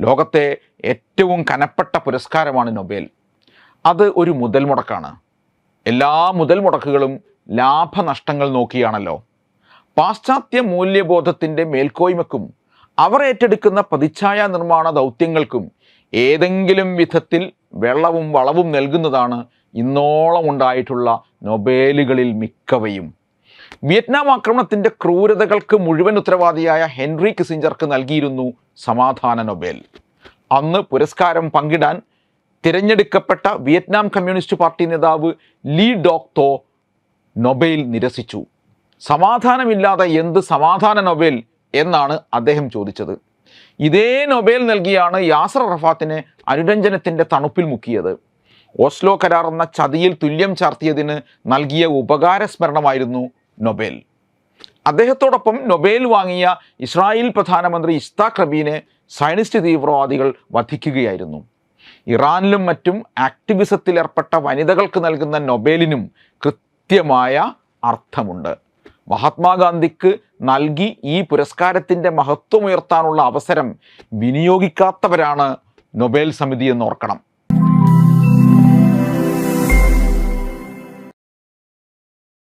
ലോകത്തെ ഏറ്റവും കനപ്പെട്ട പുരസ്കാരമാണ് നൊബേൽ. അത് ഒരു മുതൽ മുടക്കാണ്. എല്ലാ മുതൽ മുടക്കുകളും ലാഭനഷ്ടങ്ങൾ നോക്കിയാണല്ലോ. പാശ്ചാത്യ മൂല്യബോധത്തിന്റെ മേൽക്കോയ്മക്കും അവർ ഏറ്റെടുക്കുന്ന പ്രതിച്ഛായ നിർമ്മാണ ദൗത്യങ്ങൾക്കും ഏതെങ്കിലും വിധത്തിൽ വെള്ളവും വളവും നൽകുന്നതാണ് ഇന്നോളം ഉണ്ടായിട്ടുള്ള നൊബേലുകളിൽ മിക്കവയും. വിയറ്റ്നാം ആക്രമണത്തിന്റെ ക്രൂരതകൾക്ക് മുഴുവൻ ഉത്തരവാദിയായ ഹെൻറി കിസിഞ്ചർക്ക് നൽകിയിരുന്നു സമാധാന നൊബേൽ. അന്ന് പുരസ്കാരം പങ്കിടാൻ തിരഞ്ഞെടുക്കപ്പെട്ട വിയറ്റ്നാം കമ്മ്യൂണിസ്റ്റ് പാർട്ടി നേതാവ് ലീ ഡോക് തോ നൊബേൽ നിരസിച്ചു. സമാധാനമില്ലാതെ എന്ത് സമാധാന നൊബേൽ എന്നാണ് അദ്ദേഹം ചോദിച്ചത്. ഇതേ നൊബേൽ നൽകിയാണ് യാസർ റഫാത്തിനെ അനുരഞ്ജനത്തിന്റെ തണുപ്പിൽ മുക്കിയത്. ഓസ്ലോ കരാർ എന്ന ചതിയിൽ തുല്യം ചാർത്തിയതിന് നൽകിയ ഉപകാര സ്മരണമായിരുന്നു നൊബേൽ. അദ്ദേഹത്തോടൊപ്പം നൊബേൽ വാങ്ങിയ ഇസ്രായേൽ പ്രധാനമന്ത്രി ഇസ്താഖ് റബീനെ സയനിസ്റ്റ് തീവ്രവാദികൾ വധിക്കുകയായിരുന്നു. ഇറാനിലും മറ്റും ആക്ടിവിസത്തിൽ ഏർപ്പെട്ട വനിതകൾക്ക് നൽകുന്ന നൊബേലിനും കൃത്യമായ അർത്ഥമുണ്ട്. മഹാത്മാഗാന്ധിക്ക് നൽകി ഈ പുരസ്കാരത്തിന്റെ മഹത്വമുയർത്താനുള്ള അവസരം വിനിയോഗിക്കാത്തവരാണ് നൊബേൽ സമിതി എന്ന് ഓർക്കണം.